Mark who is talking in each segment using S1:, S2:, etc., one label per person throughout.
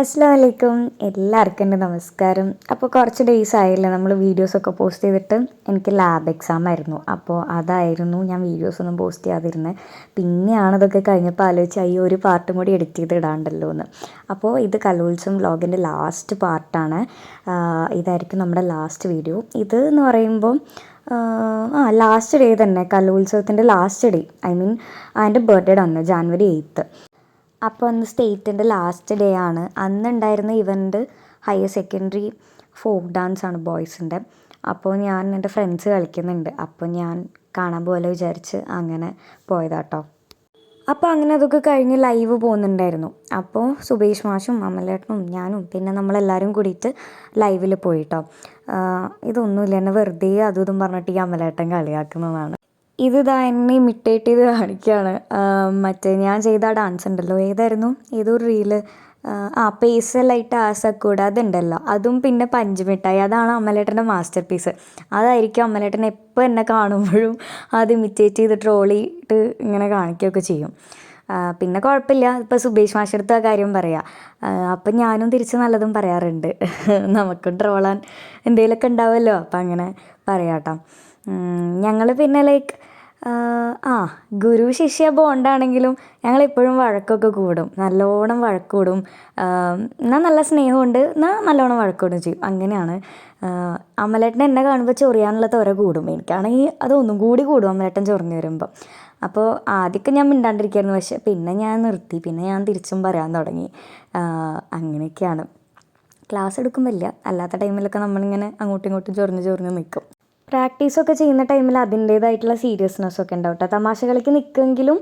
S1: അസ്സാം വലൈക്കും എല്ലാവർക്കും എന്റെ നമസ്കാരം. അപ്പോൾ കുറച്ച് ഡേയ്സ് ആയില്ല നമ്മൾ വീഡിയോസൊക്കെ പോസ്റ്റ് ചെയ്തിട്ട്. എനിക്ക് ലാബ് എക്സാം ആയിരുന്നു. അപ്പോൾ അതായിരുന്നു ഞാൻ വീഡിയോസ് ഒന്നും പോസ്റ്റ് ചെയ്യാതിരുന്നത് പിന്നെയാണ് ഇതൊക്കെ കഴിഞ്ഞപ്പോൾ ആലോചിച്ച് ഈ ഒരു പാർട്ടും കൂടി എഡിറ്റ് ചെയ്ത് ഇടാണ്ടല്ലോ എന്ന്. അപ്പോൾ ഇത് കലോത്സവം വ്ലോഗിന്റെ ലാസ്റ്റ് പാർട്ടാണ് ഇതായിരിക്കും നമ്മുടെ ലാസ്റ്റ് വീഡിയോ ഇത് എന്ന് പറയുമ്പോൾ ആ ലാസ്റ്റ് ഡേ തന്നെ. കലോത്സവത്തിന്റെ ലാസ്റ്റ് ഡേ ഐ മീൻ അതിന്റെ ബർത്ത്ഡേ ആണ് ജാനുവരി എയ്ത്ത് അപ്പോൾ അന്ന് സ്റ്റേറ്റിന്റെ ലാസ്റ്റ് ഡേ ആണ്. അന്നുണ്ടായിരുന്ന event higher secondary folk dance ആണ് ബോയ്സിന്റെ അപ്പോൾ ഞാൻ എന്റെ ഫ്രണ്ട്സ് കളിക്കുന്നുണ്ട്. അപ്പോൾ ഞാൻ കാണാൻ പോലെ വിചാരിച്ച് അങ്ങനെ പോയതാട്ടോ. അപ്പോൾ അങ്ങനെ അതൊക്കെ കഴിഞ്ഞ് ലൈവ് പോകുന്നുണ്ടായിരുന്നു. അപ്പോൾ സുബേഷ് മാഷും അമലേട്ടനും ഞാനും പിന്നെ നമ്മളെല്ലാവരും കൂടിയിട്ട് ലൈവിൽ പോയിട്ടോ. ഇതൊന്നുമില്ല. എന്നെ വെറുതെ അതും ഇതും പറഞ്ഞിട്ട് ഈ അമലേട്ടൻ കളിയാക്കുന്നതാണ്. ഇത് ഇതാ എന്നെ ഇമിറ്റേറ്റ് ചെയ്ത് കാണിക്കുകയാണ്. മറ്റേ ഞാൻ ചെയ്ത ഡാൻസ് ഉണ്ടല്ലോ. ഏതായിരുന്നു? ഏതോ ഒരു റീൽ ആ പേസലായിട്ട് ആസക്കൂടെ അതുണ്ടല്ലോ. അതും പിന്നെ പഞ്ചുമിഠായി. അതാണ് അമ്മലേട്ടന്റെ മാസ്റ്റർ പീസ് അതായിരിക്കും അമ്മലേട്ടൻ എപ്പോൾ എന്നെ കാണുമ്പോഴും അത് ഇമിറ്റേറ്റ് ചെയ്ത് ട്രോളിയിട്ട് ഇങ്ങനെ കാണിക്കുകയൊക്കെ ചെയ്യും. പിന്നെ കുഴപ്പമില്ല. ഇപ്പോൾ സുബേഷ് മാഷെടുത്ത് ആ കാര്യം പറയാം. അപ്പം ഞാനും തിരിച്ച് നല്ലതും പറയാറുണ്ട്. നമുക്കും ട്രോളാൻ എന്തെങ്കിലുമൊക്കെ ഉണ്ടാവുമല്ലോ. അപ്പം അങ്ങനെ പറയാം കേട്ടോ ഞങ്ങൾ പിന്നെ ലൈക്ക് ആ ഗുരു ശിഷ്യ ബോണ്ടാണെങ്കിലും ഞങ്ങളെപ്പോഴും വഴക്കൊക്കെ കൂടും. നല്ലോണം വഴക്ക് കൂടും എന്നാൽ നല്ല സ്നേഹമുണ്ട്. എന്നാൽ നല്ലോണം വഴക്ക് കൂടും ചെയ്യും. അങ്ങനെയാണ്. അമലേട്ടൻ എന്നെ കാണുമ്പോൾ ചൊറിയാനുള്ള തൊര കൂടും. എനിക്കാണെങ്കിൽ അതൊന്നും കൂടി കൂടും അമലേട്ടൻ ചൊറിഞ്ഞു വരുമ്പോൾ അപ്പോൾ ആദ്യമൊക്കെ ഞാൻ മിണ്ടാണ്ടിരിക്കായിരുന്നു. പക്ഷെ പിന്നെ ഞാൻ നിർത്തി. പിന്നെ ഞാൻ തിരിച്ചും പറയാൻ തുടങ്ങി. അങ്ങനെയൊക്കെയാണ്. ക്ലാസ് എടുക്കുമ്പോൾ ഇല്ല. അല്ലാത്ത ടൈമിലൊക്കെ നമ്മളിങ്ങനെ അങ്ങോട്ടും ഇങ്ങോട്ടും ചൊറിഞ്ഞ് ചൊറിഞ്ഞ് നിൽക്കും പ്രാക്ടീസൊക്കെ ചെയ്യുന്ന ടൈമിൽ അതിന്റേതായിട്ടുള്ള സീരിയസ്നെസ് ഒക്കെ ഉണ്ടാവും കേട്ടോ. തമാശ കളിക്ക് നിൽക്കുമെങ്കിലും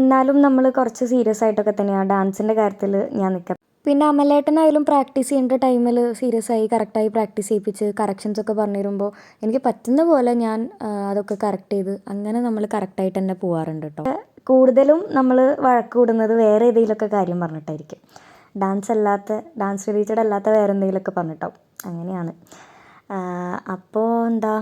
S1: എന്നാലും നമ്മൾ കുറച്ച് സീരിയസ് ആയിട്ടൊക്കെ തന്നെയാണ് ഡാൻസിന്റെ കാര്യത്തിൽ ഞാൻ നിൽക്കുക പിന്നെ അമലേട്ടനായാലും പ്രാക്ടീസ് ചെയ്യേണ്ട ടൈമിൽ സീരിയസ് ആയി കറക്റ്റായി പ്രാക്ടീസ് ചെയ്യിപ്പിച്ച് കറക്ഷൻസ് ഒക്കെ പറഞ്ഞു തരുമ്പോൾ എനിക്ക് പറ്റുന്ന പോലെ ഞാൻ അതൊക്കെ കറക്റ്റ് ചെയ്ത് അങ്ങനെ നമ്മൾ കറക്റ്റായിട്ട് തന്നെ പോകാറുണ്ട് കേട്ടോ. കൂടുതലും നമ്മൾ വഴക്ക് കൂടുന്നത് വേറെ ഏതെങ്കിലുമൊക്കെ കാര്യം പറഞ്ഞിട്ടായിരിക്കും. ഡാൻസ് അല്ലാത്ത ഡാൻസ് റിലേറ്റഡ് അല്ലാത്ത വേറെ എന്തെങ്കിലുമൊക്കെ പറഞ്ഞിട്ടാവും. അങ്ങനെയാണ്. അപ്പോൾ എന്താ?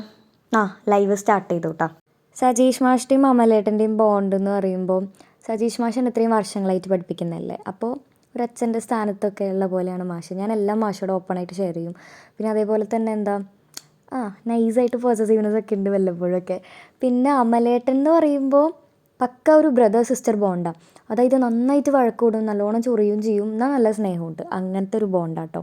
S1: ആ ലൈവ് സ്റ്റാർട്ട് ചെയ്തു കേട്ടോ സജീഷ് മാഷിന്റെയും അമലേട്ടന്റെയും ബോണ്ട് എന്ന് പറയുമ്പോൾ സജീഷ് മാഷൻ ഇത്രയും വർഷങ്ങളായിട്ട് പഠിപ്പിക്കുന്നതല്ലേ? അപ്പോൾ ഒരു അച്ഛന്റെ സ്ഥാനത്തൊക്കെ ഉള്ള പോലെയാണ് മാഷ്. ഞാൻ എല്ലാ മാഷോടും ഓപ്പണായിട്ട് ഷെയർ ചെയ്യും. പിന്നെ അതേപോലെ തന്നെ എന്താ? ആ നൈസായിട്ട് പോസസീവ്നെസ് ഒക്കെ ഉണ്ട് വല്ലപ്പോഴൊക്കെ. പിന്നെ അമലേട്ടൻ എന്ന് പറയുമ്പോൾ പക്ക ഒരു ബ്രദർ സിസ്റ്റർ ബോണ്ടാണ് അതായത് നന്നായിട്ട് വഴക്കൂടും നല്ലോണം ചൊറിയും ചെയ്യും എന്നാൽ നല്ല സ്നേഹമുണ്ട്. അങ്ങനത്തെ ഒരു ബോണ്ടാട്ടോ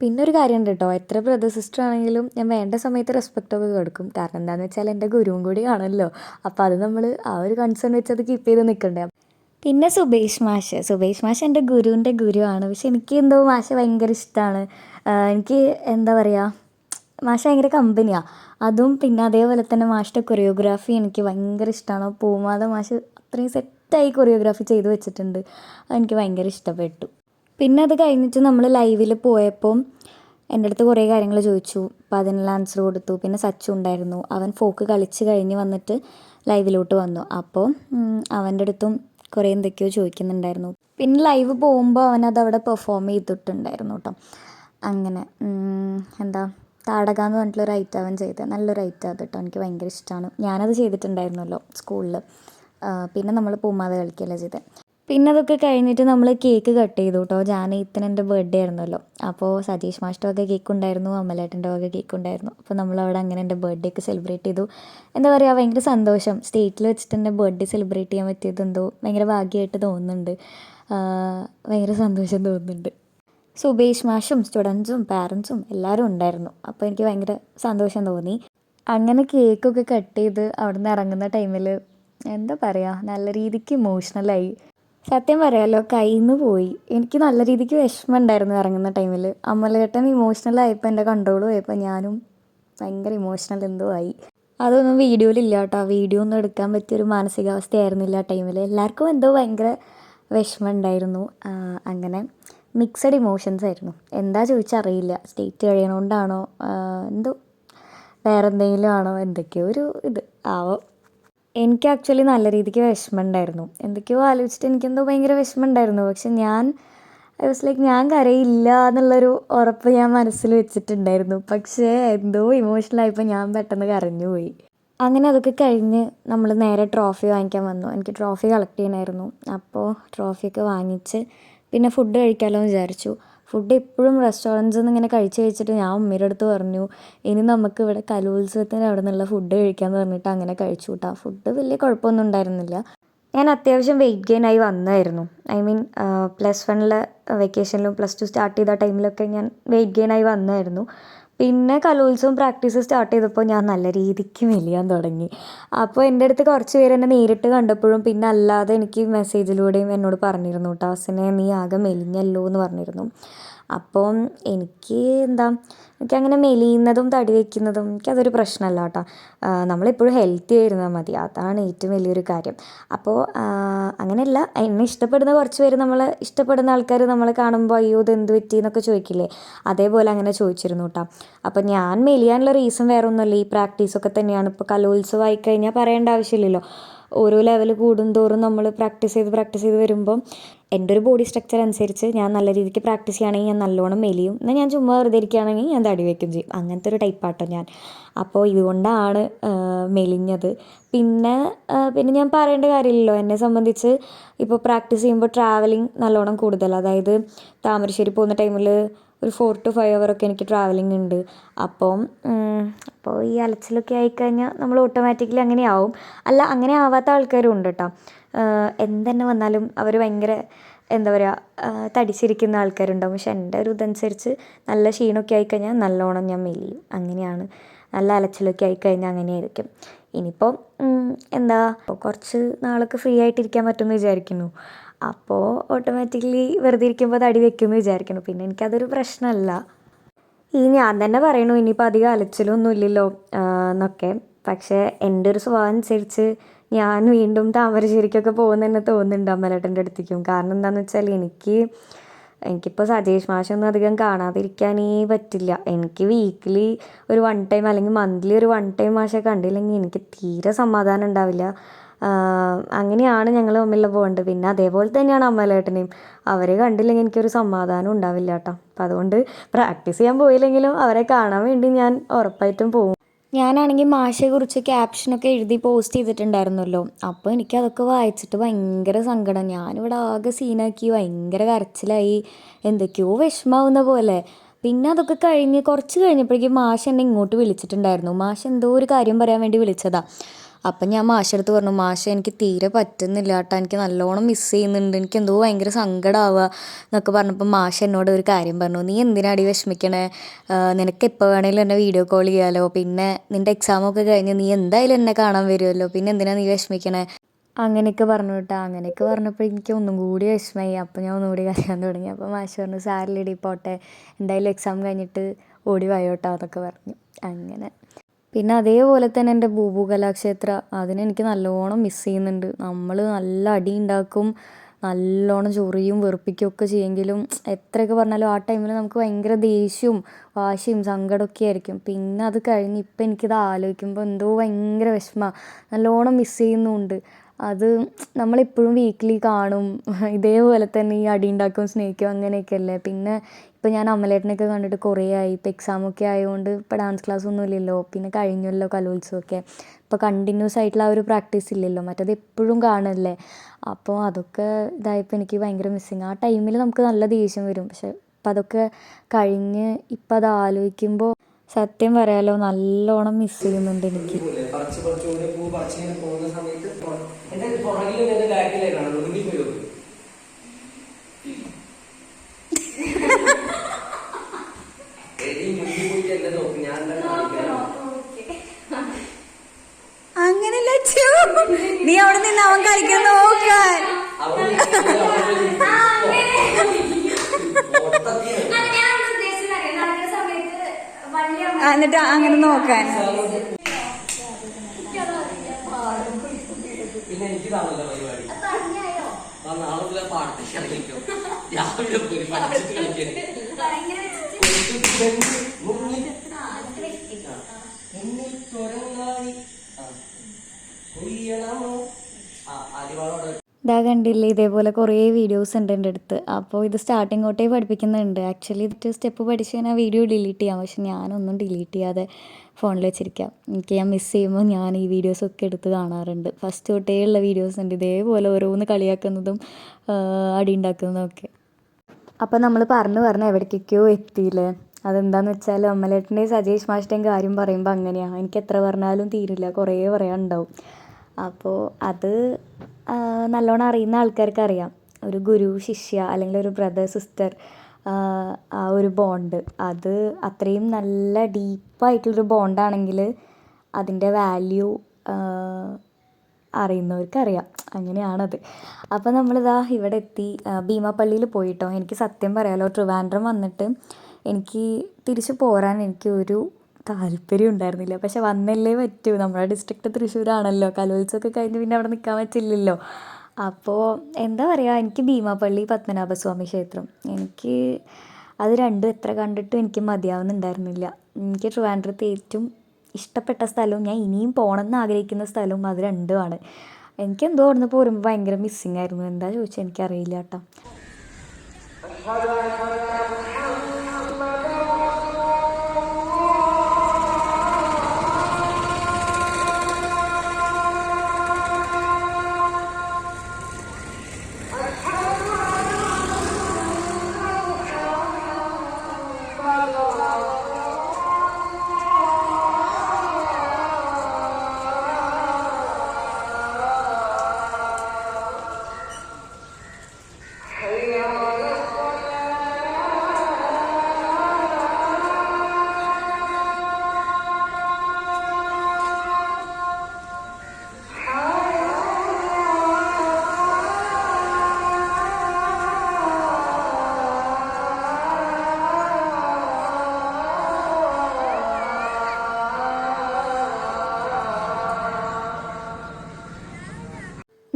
S1: പിന്നെ ഒരു കാര്യം ഉണ്ട് കേട്ടോ എത്ര ബ്രദർ സിസ്റ്റർ ആണെങ്കിലും ഞാൻ വേണ്ട സമയത്ത് റെസ്പെക്റ്റൊക്കെ കൊടുക്കും. കാരണം എന്താണെന്ന് വെച്ചാൽ എന്റെ ഗുരുവും കൂടി ആണല്ലോ. അപ്പോൾ അത് നമ്മൾ ആ ഒരു കൺസേൺ വെച്ച് അത് കീപ്പ് ചെയ്ത് നിൽക്കണ്ടേ. പിന്നെ സുബേഷ് മാഷ്. സുബേഷ് മാഷ് എന്റെ ഗുരുവിന്റെ ഗുരുവാണ്. പക്ഷെ എനിക്ക് എന്തോ മാഷ് ഭയങ്കര ഇഷ്ടമാണ് എനിക്ക് എന്താ പറയുക മാഷ് ഭയങ്കര കമ്പനിയാണ് അതും പിന്നെ അതേപോലെ തന്നെ മാഷിന്റെ കൊറിയോഗ്രാഫി എനിക്ക് ഭയങ്കര ഇഷ്ടമാണ് പൂമാത മാഷ് അത്രയും സെറ്റായി കൊറിയോഗ്രാഫി ചെയ്ത് വെച്ചിട്ടുണ്ട്. അതെനിക്ക് ഭയങ്കര ഇഷ്ടപ്പെട്ടു. പിന്നെ അത് കഴിഞ്ഞിട്ട് നമ്മൾ ലൈവിൽ പോയപ്പോൾ എന്റെ അടുത്ത് കുറേ കാര്യങ്ങൾ ചോദിച്ചു. അപ്പോൾ അതിനുള്ള ആൻസർ കൊടുത്തു. പിന്നെ സച്ചു ഉണ്ടായിരുന്നു. അവൻ ഫോക്ക് കളിച്ച് കഴിഞ്ഞ് വന്നിട്ട് ലൈവിലോട്ട് വന്നു. അപ്പോൾ അവന്റെ അടുത്തും കുറേ എന്തൊക്കെയോ ചോദിക്കുന്നുണ്ടായിരുന്നു. പിന്നെ ലൈവ് പോകുമ്പോൾ അവനത് അവിടെ പെർഫോം ചെയ്തിട്ടുണ്ടായിരുന്നു കേട്ടോ അങ്ങനെ എന്താ താടക എന്ന് പറഞ്ഞിട്ടുള്ളൊരു ഐറ്റം അവൻ ചെയ്തത് നല്ലൊരു ഐറ്റം അത് കേട്ടോ എനിക്ക് ഭയങ്കര ഇഷ്ടമാണ് ഞാനത് ചെയ്തിട്ടുണ്ടായിരുന്നല്ലോ സ്കൂളിൽ പിന്നെ നമ്മൾ പൂമാത കളിക്കുകയല്ലേ ചെയ്തത് പിന്നെ അതൊക്കെ കഴിഞ്ഞിട്ട് നമ്മൾ കേക്ക് കട്ട് ചെയ്തു കേട്ടോ ജാനയിത്തിന് എന്റെ ബർത്ത്ഡേ ആയിരുന്നല്ലോ. അപ്പോൾ സതീഷ് മാഷ്ടോ ഒക്കെ കേക്ക് ഉണ്ടായിരുന്നു അമ്മലേട്ടന്റെ വക കേക്ക് ഉണ്ടായിരുന്നു. അപ്പോൾ നമ്മൾ അവിടെ അങ്ങനെ എന്റെ ബർത്ത്ഡേ ഒക്കെ സെലിബ്രേറ്റ് ചെയ്തു. എന്താ പറയുക ഭയങ്കര സന്തോഷം. സ്റ്റേറ്റിൽ വെച്ചിട്ട് എന്റെ ബർത്ത്ഡേ സെലിബ്രേറ്റ് ചെയ്യാൻ പറ്റിയത് എന്തോ ഭയങ്കര ഭാഗ്യമായിട്ട് തോന്നുന്നുണ്ട്. ഭയങ്കര സന്തോഷം തോന്നുന്നുണ്ട്. സുബേഷ് മാഷും സ്റ്റുഡൻസും പാരൻസും എല്ലാവരും ഉണ്ടായിരുന്നു. അപ്പോൾ എനിക്ക് ഭയങ്കര സന്തോഷം തോന്നി. അങ്ങനെ കേക്കൊക്കെ കട്ട് ചെയ്ത് അവിടെ നിന്ന് ഇറങ്ങുന്ന ടൈമിൽ എന്താ പറയുക നല്ല രീതിക്ക് ഇമോഷണലായി സത്യം പറയാലോ കയ്യിൽ നിന്ന് പോയി. എനിക്ക് നല്ല രീതിക്ക് വിഷമം ഉണ്ടായിരുന്നു ഇറങ്ങുന്ന ടൈമിൽ അമ്മലേട്ടൻ ഇമോഷണൽ ആയപ്പോൾ എന്റെ കൺട്രോൾ പോയപ്പോൾ ഞാനും ഭയങ്കര ഇമോഷണൽ എന്തോ ആയി. അതൊന്നും വീഡിയോയിലില്ല കേട്ടോ വീഡിയോ ഒന്നും എടുക്കാൻ പറ്റിയൊരു മാനസികാവസ്ഥയായിരുന്നില്ല ആ ടൈമിൽ എല്ലാവർക്കും എന്തോ ഭയങ്കര വിഷമം ഉണ്ടായിരുന്നു അങ്ങനെ മിക്സഡ് ഇമോഷൻസ് ആയിരുന്നു. എന്താ ചോദിച്ചറിയില്ല. സ്റ്റേറ്റ് കഴിയണോണ്ടാണോ എന്തോ വേറെ എന്തെങ്കിലും ആണോ എന്തൊക്കെയോ ഒരു ഇത്. ആവോ. എനിക്ക് ആക്ച്വലി നല്ല രീതിക്ക് വിഷമം ഉണ്ടായിരുന്നു എന്തൊക്കെയോ ആലോചിച്ചിട്ട് എനിക്കെന്തോ ഭയങ്കര വിഷമം ഉണ്ടായിരുന്നു പക്ഷെ ഞാൻ ഐ വാസ് ലൈക്ക് ഞാൻ കരയില്ല എന്നുള്ളൊരു ഉറപ്പ് ഞാൻ മനസ്സിൽ വെച്ചിട്ടുണ്ടായിരുന്നു. പക്ഷേ എന്തോ ഇമോഷണൽ ആയപ്പോൾ ഞാൻ പെട്ടെന്ന് കരഞ്ഞു പോയി. അങ്ങനെ അതൊക്കെ കഴിഞ്ഞ് നമ്മൾ നേരെ ട്രോഫി വാങ്ങിക്കാൻ വന്നു. എനിക്ക് ട്രോഫി കളക്ട് ചെയ്യണമായിരുന്നു. അപ്പോൾ ട്രോഫിയൊക്കെ വാങ്ങിച്ച് പിന്നെ ഫുഡ് കഴിക്കാമല്ലോ എന്ന് വിചാരിച്ചു. ഫുഡ് എപ്പോഴും റെസ്റ്റോറന്റ്സിൽ നിന്ന് ഇങ്ങനെ കഴിച്ച് കഴിച്ചിട്ട് ഞാൻ ഉമ്മയുടെ അടുത്ത് പറഞ്ഞു ഇനി നമുക്ക് ഇവിടെ കലോത്സവത്തിന് അവിടെ നിന്നുള്ള ഫുഡ് കഴിക്കാമെന്ന് പറഞ്ഞിട്ട് അങ്ങനെ കഴിച്ചു കേട്ടോ ഫുഡ് വലിയ കുഴപ്പമൊന്നും ഉണ്ടായിരുന്നില്ല. ഞാൻ അത്യാവശ്യം വെയിറ്റ് ഗെയിൻ ആയി വന്നായിരുന്നു. ഐ മീൻ പ്ലസ് വണ്ണിലെ വെക്കേഷനിലും പ്ലസ് ടു സ്റ്റാർട്ട് ചെയ്ത ടൈമിലൊക്കെ ഞാൻ വെയിറ്റ് ഗെയിൻ ആയി വന്നായിരുന്നു. പിന്നെ കലോത്സവം പ്രാക്ടീസ് സ്റ്റാർട്ട് ചെയ്തപ്പോൾ ഞാൻ നല്ല രീതിക്ക് മെലിയാൻ തുടങ്ങി. അപ്പോൾ എന്റെ അടുത്ത് കുറച്ച് പേര് എന്നെ നേരിട്ട് കണ്ടപ്പോഴും പിന്നെ അല്ലാതെ എനിക്ക് മെസ്സേജിലൂടെയും എന്നോട് പറഞ്ഞിരുന്നു ടാസിനെ നീ ആകെ മെലിഞ്ഞല്ലോ എന്ന് പറഞ്ഞിരുന്നു. അപ്പോൾ എനിക്ക് എന്താ എനിക്കങ്ങനെ മെലിയുന്നതും തടി വയ്ക്കുന്നതും എനിക്കതൊരു പ്രശ്നമല്ല കേട്ടോ. നമ്മളെപ്പോഴും ഹെൽത്തി ആയിരുന്നാൽ മതി. അതാണ് ഏറ്റവും വലിയൊരു കാര്യം. അപ്പോൾ അങ്ങനെയല്ല എന്നെ ഇഷ്ടപ്പെടുന്ന കുറച്ച് പേര് നമ്മൾ ഇഷ്ടപ്പെടുന്ന ആൾക്കാർ നമ്മളെ കാണുമ്പോൾ അയ്യോ ഇത് എന്ത് പറ്റി? എന്നൊക്കെ ചോദിക്കില്ലേ? അതേപോലെ അങ്ങനെ ചോദിച്ചിരുന്നു കേട്ടോ. അപ്പോൾ ഞാൻ മെലിയാനുള്ള റീസൺ വേറെ ഒന്നുമല്ല ഈ പ്രാക്ടീസൊക്കെ തന്നെയാണ്. ഇപ്പോൾ കലോത്സവമായി കഴിഞ്ഞാൽ പറയേണ്ട ആവശ്യമില്ലല്ലോ. ഓരോ ലെവൽ കൂടുന്തോറും നമ്മൾ പ്രാക്ടീസ് ചെയ്ത് പ്രാക്ടീസ് ചെയ്ത് വരുമ്പം എന്റെ ഒരു ബോഡി സ്ട്രക്ചർ അനുസരിച്ച് ഞാൻ നല്ല രീതിക്ക് പ്രാക്ടീസ് ചെയ്യുകയാണെങ്കിൽ ഞാൻ നല്ലോണം മെലിയും. എന്നാൽ ഞാൻ ചുമ്മാ വെറുതെ ഇരിക്കുകയാണെങ്കിൽ ഞാൻ തടി വയ്ക്കും ചെയ്യും. അങ്ങനത്തെ ഒരു ടൈപ്പാട്ടോ ഞാൻ. അപ്പോൾ ഇതുകൊണ്ടാണ് മെലിഞ്ഞത്. പിന്നെ പിന്നെ ഞാൻ പറയേണ്ട കാര്യമില്ലല്ലോ. എന്നെ സംബന്ധിച്ച് ഇപ്പോൾ പ്രാക്ടീസ് ചെയ്യുമ്പോൾ ട്രാവലിംഗ് നല്ലോണം കൂടുതൽ. അതായത് താമരശ്ശേരി പോകുന്ന ടൈമിൽ ഒരു ഫോർ ടു ഫൈവ് അവറൊക്കെ എനിക്ക് ട്രാവലിംഗ് ഉണ്ട്. അപ്പം അപ്പോൾ ഈ അലച്ചിലൊക്കെ ആയിക്കഴിഞ്ഞാൽ നമ്മൾ ഓട്ടോമാറ്റിക്കലി അങ്ങനെ ആവും. അല്ല അങ്ങനെ ആവാത്ത ആൾക്കാരും ഉണ്ട് കേട്ടോ എന്തെന്നെ വന്നാലും അവർ ഭയങ്കര എന്താ പറയുക തടിച്ചിരിക്കുന്ന ആൾക്കാരുണ്ടാവും. പക്ഷെ എന്റെ ഒരു ഇതനുസരിച്ച് നല്ല ക്ഷീണമൊക്കെ ആയിക്കഴിഞ്ഞാൽ നല്ലോണം ഞാൻ മെലിയും അങ്ങനെയാണ്. നല്ല അലച്ചിലൊക്കെ ആയിക്കഴിഞ്ഞാൽ അങ്ങനെയായിരിക്കും. ഇനിയിപ്പോൾ എന്താ കുറച്ച് നാളൊക്കെ ഫ്രീ ആയിട്ടിരിക്കാൻ പറ്റുമെന്ന് വിചാരിക്കുന്നു. അപ്പോൾ ഓട്ടോമാറ്റിക്കലി വെറുതെ ഇരിക്കുമ്പോൾ തടി വെക്കുമെന്ന് വിചാരിക്കുന്നു. പിന്നെ എനിക്കതൊരു പ്രശ്നമല്ല. ഈ ഞാൻ തന്നെ പറയണു ഇനിയിപ്പോൾ അധികം അലച്ചിലൊന്നും ഇല്ലല്ലോ എന്നൊക്കെ. പക്ഷേ എന്റെ ഒരു സ്വഭാവം അനുസരിച്ച് ഞാൻ വീണ്ടും താമരശ്ശേരിക്കൊക്കെ പോകുന്നതന്നെ തോന്നുന്നുണ്ട് അമ്മലേട്ടന്റെ അടുത്തേക്കും. കാരണം എന്താണെന്ന് വെച്ചാൽ എനിക്ക് എനിക്കിപ്പോൾ സജേഷ് മാഷൊന്നും അധികം കാണാതിരിക്കാനേ പറ്റില്ല. എനിക്ക് വീക്കിലി ഒരു വൺ ടൈം അല്ലെങ്കിൽ മന്ത്ലി ഒരു വൺ ടൈം മാഷെ കണ്ടില്ലെങ്കിൽ എനിക്ക് തീരെ സമാധാനം ഉണ്ടാവില്ല. അങ്ങനെയാണ് ഞങ്ങൾ തമ്മിലുള്ള ബോണ്ട് പിന്നെ അതേപോലെ തന്നെയാണ് അമ്മലേട്ടനെയും അവരെ കണ്ടില്ലെങ്കിൽ എനിക്കൊരു സമാധാനം ഉണ്ടാവില്ല കേട്ടോ. അപ്പം അതുകൊണ്ട് പ്രാക്ടീസ് ചെയ്യാൻ പോയില്ലെങ്കിലും അവരെ കാണാൻ വേണ്ടി ഞാൻ ഉറപ്പായിട്ടും പോകും ഞാനാണെങ്കിൽ മാഷെക്കുറിച്ച് ക്യാപ്ഷനൊക്കെ എഴുതി പോസ്റ്റ് ചെയ്തിട്ടുണ്ടായിരുന്നല്ലോ. അപ്പോൾ എനിക്കതൊക്കെ വായിച്ചിട്ട് ഭയങ്കര സങ്കടം. ഞാനിവിടെ ആകെ സീനാക്കി ഭയങ്കര കരച്ചിലായി. എന്തൊക്കെയോ വിഷമാവുന്ന പോലെ. പിന്നെ അതൊക്കെ കഴിഞ്ഞ് കുറച്ച് കഴിഞ്ഞപ്പോഴേക്കും മാഷ് എന്നെ ഇങ്ങോട്ട് വിളിച്ചിട്ടുണ്ടായിരുന്നു. മാഷ് എന്തോ ഒരു കാര്യം പറയാൻ വേണ്ടി വിളിച്ചതാണ് അപ്പം ഞാൻ മാഷടുത്ത് പറഞ്ഞു മാഷെ എനിക്ക് തീരെ പറ്റുന്നില്ല കേട്ടോ എനിക്ക് നല്ലോണം മിസ്സ് ചെയ്യുന്നുണ്ട്. എനിക്ക് എന്തോ ഭയങ്കര സങ്കടമാവുക എന്നൊക്കെ പറഞ്ഞപ്പോൾ മാഷ എന്നോട് ഒരു കാര്യം പറഞ്ഞു നീ എന്തിനാടി വിഷമിക്കണേ? നിനക്ക് എപ്പോൾ വേണേലും എന്നെ വീഡിയോ കോൾ ചെയ്യാമല്ലോ പിന്നെ നിന്റെ എക്സാമൊക്കെ കഴിഞ്ഞ് നീ എന്തായാലും എന്നെ കാണാൻ വരുമല്ലോ പിന്നെ എന്തിനാണ് നീ വിഷമിക്കണേ? അങ്ങനെയൊക്കെ പറഞ്ഞു കേട്ടോ അങ്ങനെയൊക്കെ പറഞ്ഞപ്പോൾ എനിക്ക് ഒന്നും കൂടി വിഷമമായി. അപ്പോൾ ഞാൻ ഒന്നുകൂടി കരയാൻ തുടങ്ങി. അപ്പോൾ മാഷ പറഞ്ഞു സാരില്ലടി പോട്ടെ. എന്തായാലും എക്സാം കഴിഞ്ഞിട്ട് ഓടി വായോട്ടോ എന്നൊക്കെ പറഞ്ഞു. അങ്ങനെ. പിന്നെ അതേപോലെ തന്നെ എന്റെ ബൂബു കലാക്ഷേത്ര അതിനെനിക്ക് നല്ലോണം മിസ് ചെയ്യുന്നുണ്ട്. നമ്മൾ നല്ല അടി ഉണ്ടാക്കും നല്ലോണം ചൊറിയും വെറുപ്പിക്കുകയും ഒക്കെ ചെയ്യുമെങ്കിലും എത്രയൊക്കെ പറഞ്ഞാലും ആ ടൈമിൽ നമുക്ക് ഭയങ്കര ദേഷ്യവും വാശിയും സങ്കടമൊക്കെ ആയിരിക്കും. പിന്നെ അത് കഴിഞ്ഞ് ഇപ്പം എനിക്കിത് ആലോചിക്കുമ്പോൾ എന്തോ ഭയങ്കര വിഷമമാണ് നല്ലോണം മിസ് ചെയ്യുന്നുമുണ്ട് അത് നമ്മളെപ്പോഴും വീക്കിലി കാണും. ഇതേപോലെ തന്നെ ഈ അടി ഉണ്ടാക്കും സ്നേഹിക്കും അങ്ങനെയൊക്കെ അല്ലേ പിന്നെ ഇപ്പം ഞാൻ അമലേട്ടനെയൊക്കെ കണ്ടിട്ട് കുറേ ആയി. ഇപ്പം എക്സാമൊക്കെ ആയതുകൊണ്ട് ഇപ്പം ഡാൻസ് ക്ലാസ് ഒന്നും ഇല്ലല്ലോ. പിന്നെ കഴിഞ്ഞല്ലോ കലോത്സവമൊക്കെ. ഇപ്പോൾ കണ്ടിന്യൂസ് ആയിട്ടുള്ള ആ ഒരു പ്രാക്ടീസ് ഇല്ലല്ലോ. മറ്റത് എപ്പോഴും കാണല്ലേ അപ്പോൾ അതൊക്കെ ഇതായപ്പോൾ എനിക്ക് ഭയങ്കര മിസ്സിങ് ആ ടൈമിൽ നമുക്ക് നല്ല ദേഷ്യം വരും. പക്ഷെ ഇപ്പം അതൊക്കെ കഴിഞ്ഞ് ഇപ്പം അത് ആലോചിക്കുമ്പോൾ സത്യം പറയാലോ നല്ലോണം മിസ് ചെയ്യുന്നുണ്ട് എനിക്ക്.
S2: അങ്ങനല്ല അച്ചു നീ അവിടെ നിന്ന് അവൻ കളിക്കാൻ എന്നിട്ട് അങ്ങനെ നോക്കാൻ.
S3: പിന്നെ എനിക്കിതാണല്ലോ പരിപാടി. ആ. അരിവാളോടെ
S1: ഇതാ കണ്ടില്ലേ ഇതേപോലെ കുറേ വീഡിയോസ് ഉണ്ട് എന്റെ അടുത്ത്. അപ്പോൾ ഇത് സ്റ്റാർട്ടിങ് തൊട്ടേ പഠിപ്പിക്കുന്നുണ്ട്. ആക്ച്വലി ഇത് സ്റ്റെപ്പ് പഠിച്ച് ഞാൻ ആ വീഡിയോ ഡിലീറ്റ് ചെയ്യാം. പക്ഷെ ഞാനൊന്നും ഡിലീറ്റ് ചെയ്യാതെ ഫോണിൽ വെച്ചിരിക്കാം. എനിക്ക് ഞാൻ മിസ് ചെയ്യുമ്പോൾ ഞാൻ ഈ വീഡിയോസൊക്കെ എടുത്ത് കാണാറുണ്ട്. ഫസ്റ്റ് തൊട്ടേ ഉള്ള വീഡിയോസ് ഉണ്ട്. ഇതേപോലെ ഓരോന്ന് കളിയാക്കുന്നതും അടി ഉണ്ടാക്കുന്നതും ഒക്കെ. അപ്പോൾ നമ്മൾ പറഞ്ഞു പറഞ്ഞ് എവിടേക്കൊക്കെയോ എത്തിയില്ലേ? അതെന്താന്ന് വെച്ചാൽ അമ്മലേട്ടന്റെയും സജീഷ് മാഷിന്റെയും കാര്യം പറയുമ്പോൾ അങ്ങനെയാണ് എനിക്ക് എത്ര പറഞ്ഞാലും തീരില്ല. കുറേ പറയാനുണ്ടാവും. അപ്പോൾ അത് നല്ലോണം അറിയുന്ന ആൾക്കാർക്ക് അറിയാം ഒരു ഗുരു ശിഷ്യ അല്ലെങ്കിൽ ഒരു ബ്രദർ സിസ്റ്റർ ആ ഒരു ബോണ്ട് അത് അത്രയും നല്ല ഡീപ്പായിട്ടുള്ളൊരു ബോണ്ടാണെങ്കിൽ അതിന്റെ വാല്യൂ അറിയുന്നവർക്കറിയാം. അങ്ങനെയാണത്. അപ്പോൾ നമ്മളിതാ ഇവിടെ എത്തി. ഭീമാപ്പള്ളിയിൽ പോയിട്ടോ. എനിക്ക് സത്യം പറയാലോ ട്രിവാൻഡ്രം വന്നിട്ട് എനിക്ക് തിരിച്ച് പോരാൻ എനിക്ക് ഒരു താല്പര്യം ഉണ്ടായിരുന്നില്ല. പക്ഷെ വന്നല്ലേ പറ്റൂ. നമ്മുടെ ഡിസ്ട്രിക്റ്റ് തൃശ്ശൂരാണല്ലോ. കലോത്സവമൊക്കെ കഴിഞ്ഞ് പിന്നെ അവിടെ നിൽക്കാൻ പറ്റില്ലല്ലോ. അപ്പോൾ എന്താ പറയുക എനിക്ക് ഭീമാപ്പള്ളി പത്മനാഭസ്വാമി ക്ഷേത്രം. എനിക്ക് അത് രണ്ടും എത്ര കണ്ടിട്ടും എനിക്ക് മതിയാവുന്നുണ്ടായിരുന്നില്ല. എനിക്ക് ട്രിവാൻഡ്രത്ത് ഏറ്റവും ഇഷ്ടപ്പെട്ട സ്ഥലവും ഞാൻ ഇനിയും പോകണമെന്ന് ആഗ്രഹിക്കുന്ന സ്ഥലവും അത് രണ്ടുമാണ്. എനിക്കെന്തോ നിന്ന് പോരുമ്പോൾ ഭയങ്കര മിസ്സിങ് ആയിരുന്നു. എന്താ ചോദിച്ചാൽ എനിക്കറിയില്ല കേട്ടോ.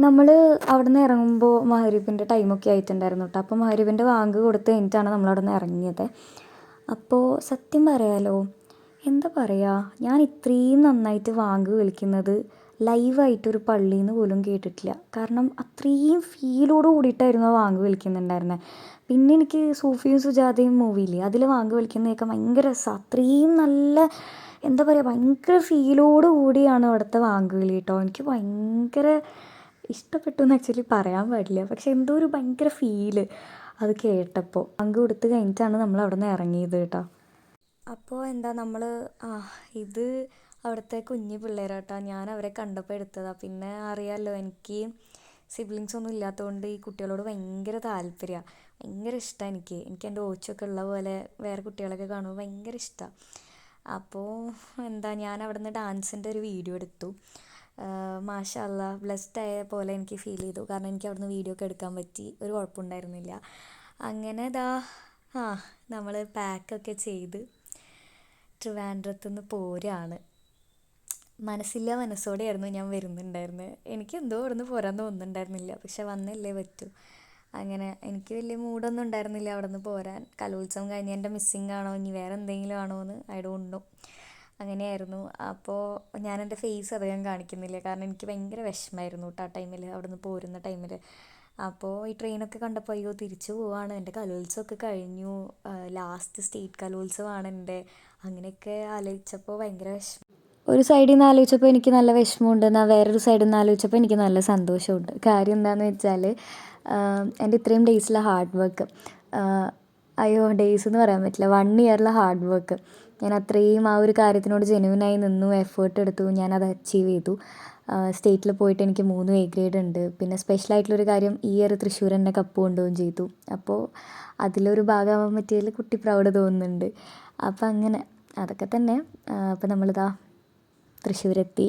S1: നമ്മൾ അവിടെ നിന്ന് ഇറങ്ങുമ്പോൾ മഹരീബിന്റെ ടൈമൊക്കെ ആയിട്ടുണ്ടായിരുന്നു കേട്ടോ അപ്പോൾ മഹരീബിന്റെ വാങ്ക് കൊടുത്ത് കഴിഞ്ഞിട്ടാണ് നമ്മൾ അവിടെ നിന്ന് ഇറങ്ങിയത്. അപ്പോൾ സത്യം പറയാലോ എന്താ പറയുക ഞാൻ ഇത്രയും നന്നായിട്ട് വാങ്ക് വിളിക്കുന്നത് ലൈവായിട്ടൊരു പള്ളിയിൽ നിന്ന് പോലും കേട്ടിട്ടില്ല. കാരണം അത്രയും ഫീലോട് കൂടിയിട്ടായിരുന്നു ആ വാങ്ക് വിളിക്കുന്നുണ്ടായിരുന്നത് പിന്നെ എനിക്ക് സൂഫിയും സുജാതയും മൂവിയില്ലേ അതിൽ വാങ്ക് വിളിക്കുന്നതൊക്കെ ഭയങ്കര രസമാണ് അത്രയും നല്ല എന്താ പറയുക ഭയങ്കര ഫീലോട് കൂടിയാണ് അവിടുത്തെ വാങ്ക് വിളി കേട്ടോ എനിക്ക് ഭയങ്കര ഇഷ്ടപ്പെട്ടു എന്ന് ആക്ച്വലി പറയാൻ പാടില്ല. പക്ഷെ എന്തോ ഒരു ഭയങ്കര ഫീൽ അത് കേട്ടപ്പോൾ പങ്ക് കൊടുത്ത് കഴിഞ്ഞിട്ടാണ് നമ്മൾ അവിടെ നിന്ന് ഇറങ്ങിയത് കേട്ടോ. അപ്പോൾ എന്താ നമ്മൾ ആ ഇത് അവിടുത്തെ കുഞ്ഞു പിള്ളേരാട്ടോ ഞാൻ അവരെ കണ്ടപ്പോൾ എടുത്തതാണ് പിന്നെ അറിയാമല്ലോ എനിക്ക് സിബ്ലിങ്സ് ഒന്നും ഇല്ലാത്തതുകൊണ്ട് ഈ കുട്ടികളോട് ഭയങ്കര താല്പര്യമാണ് ഭയങ്കര ഇഷ്ടമാണ് എനിക്ക്. എനിക്ക് എന്റെ ഓച്ചൊക്കെ ഉള്ള പോലെ വേറെ കുട്ടികളൊക്കെ കാണുമ്പോൾ ഭയങ്കര ഇഷ്ടമാണ് അപ്പോൾ എന്താ ഞാൻ അവിടെ നിന്ന് ഡാൻസിന്റെ ഒരു വീഡിയോ എടുത്തു. മാഷല്ല ബ്ലെസ്ഡ് ആയ പോലെ എനിക്ക് ഫീൽ ചെയ്തു. കാരണം എനിക്ക് അവിടുന്ന് വീഡിയോ ഒക്കെ എടുക്കാൻ പറ്റി. ഒരു കുഴപ്പമുണ്ടായിരുന്നില്ല. അങ്ങനെ ഇതാ ആ നമ്മൾ പാക്കൊക്കെ ചെയ്ത് ട്രിവാൻഡ്രത്ത് നിന്ന് പോരാണ്. മനസ്സില്ല മനസ്സോടെയായിരുന്നു ഞാൻ വരുന്നുണ്ടായിരുന്നത് എനിക്ക് എന്തോ ഇവിടുന്ന് പോരാൻ തോന്നുന്നുണ്ടായിരുന്നില്ല. പക്ഷെ വന്നല്ലേ പറ്റൂ. അങ്ങനെ എനിക്ക് വലിയ മൂഡൊന്നും ഉണ്ടായിരുന്നില്ല അവിടെ നിന്ന് പോരാൻ. കലോത്സവം കഴിഞ്ഞ് എന്റെ മിസ്സിങ് ആണോ? ഇനി വേറെ എന്തെങ്കിലും ആണോ എന്ന് ഐ ഡോണ്ട് നോ അങ്ങനെയായിരുന്നു. അപ്പോൾ ഞാൻ എന്റെ ഫേസ് അധികം കാണിക്കുന്നില്ല. കാരണം എനിക്ക് ഭയങ്കര വിഷമമായിരുന്നു കേട്ടോ ആ ടൈമിൽ അവിടെ നിന്ന് പോരുന്ന ടൈമിൽ അപ്പോൾ ഈ ട്രെയിനൊക്കെ കണ്ടപ്പോൾ അയ്യോ തിരിച്ചു പോവാണ്. എന്റെ കലോത്സവമൊക്കെ കഴിഞ്ഞു. ലാസ്റ്റ് സ്റ്റേറ്റ് കലോത്സവമാണ് എന്റെ അങ്ങനെയൊക്കെ ആലോചിച്ചപ്പോൾ ഭയങ്കര വിഷമം. ഒരു സൈഡിൽ നിന്ന് ആലോചിച്ചപ്പോൾ എനിക്ക് നല്ല വിഷമമുണ്ട്. എന്നാൽ വേറൊരു സൈഡിൽ നിന്ന് ആലോചിച്ചപ്പോൾ എനിക്ക് നല്ല സന്തോഷമുണ്ട്. കാര്യം എന്താണെന്ന് വെച്ചാൽ എന്റെ ഇത്രയും ഡേയ്സിലെ ഹാർഡ് വർക്ക് അയ്യോ ഡേയ്സ് എന്ന് പറയാൻ പറ്റില്ല. വൺ ഇയറിലെ ഹാർഡ് വർക്ക് ഞാൻ അത്രയും ആ ഒരു കാര്യത്തിനോട് ജെനുവിനായി നിന്നു എഫേർട്ട് എടുത്തു അത് അച്ചീവ് ചെയ്തു. സ്റ്റേറ്റിൽ പോയിട്ട് എനിക്ക് മൂന്ന് എ ഗ്രേഡ് ഉണ്ട്. പിന്നെ സ്പെഷ്യൽ ആയിട്ടുള്ളൊരു കാര്യം ഈ ഇയർ തൃശ്ശൂർ എന്നെ കപ്പ് കൊണ്ടുപോവുകയും ചെയ്തു. അപ്പോൾ അതിലൊരു ഭാഗമാവാൻ പറ്റിയതിൽ കുട്ടി പ്രൗഡ് തോന്നുന്നുണ്ട്. അപ്പം അങ്ങനെ അതൊക്കെ തന്നെ. അപ്പം നമ്മളിതാ തൃശ്ശൂരെത്തി.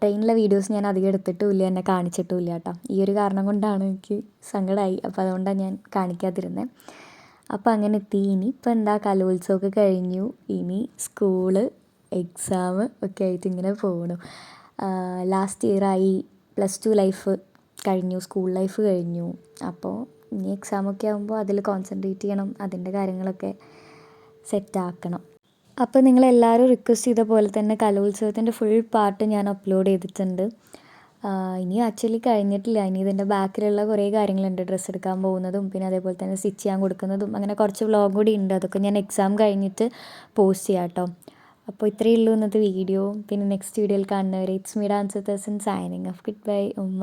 S1: ട്രെയിനിലെ വീഡിയോസ് ഞാൻ അധികം എടുത്തിട്ടുമില്ല എന്നെ കാണിച്ചിട്ടുമില്ല കേട്ടോ. ഈ ഒരു കാരണം കൊണ്ടാണ് എനിക്ക് സങ്കടമായി അപ്പോൾ അതുകൊണ്ടാണ് ഞാൻ കാണിക്കാതിരുന്നത് അപ്പോൾ അങ്ങനെ എത്തി ഇനി ഇപ്പോൾ എന്താ കലോത്സവമൊക്കെ കഴിഞ്ഞു. ഇനി സ്കൂൾ എക്സാം ഒക്കെ ആയിട്ട് ഇങ്ങനെ പോകണു ലാസ്റ്റ് ഇയറായി പ്ലസ് ടു ലൈഫ് കഴിഞ്ഞു. സ്കൂൾ ലൈഫ് കഴിഞ്ഞു. അപ്പോൾ ഇനി എക്സാമൊക്കെ ആകുമ്പോൾ അതിൽ കോൺസെൻട്രേറ്റ് ചെയ്യണം. അതിന്റെ കാര്യങ്ങളൊക്കെ സെറ്റാക്കണം അപ്പോൾ നിങ്ങളെല്ലാവരും റിക്വസ്റ്റ് ചെയ്ത പോലെ തന്നെ കലോത്സവത്തിന്റെ ഫുൾ പാർട്ട് ഞാൻ അപ്ലോഡ് ചെയ്തിട്ടുണ്ട്. ഇനി ആക്ച്വലി കഴിഞ്ഞിട്ടില്ല. ഇനി ഇതിന്റെ ബാക്കിലുള്ള കുറേ കാര്യങ്ങളുണ്ട്. ഡ്രസ്സ് എടുക്കാൻ പോകുന്നതും പിന്നെ അതേപോലെ തന്നെ സ്റ്റിച്ച് ചെയ്യാൻ കൊടുക്കുന്നതും അങ്ങനെ കുറച്ച് വ്ളോഗ് കൂടി ഉണ്ട്. അതൊക്കെ ഞാൻ എക്സാം കഴിഞ്ഞിട്ട് പോസ്റ്റ് ചെയ്യാം കേട്ടോ അപ്പോൾ ഇത്രയേ ഉള്ളൂ ഇന്നത്തെ വീഡിയോ പിന്നെ നെക്സ്റ്റ് വീഡിയോയിൽ കാണുന്നവരെ ഇറ്റ്സ് മീ ഡാൻസ് തേഴ്സൺ സൈനിങ് ഓഫ് ഗുഡ് ബൈ ഉമ്മ.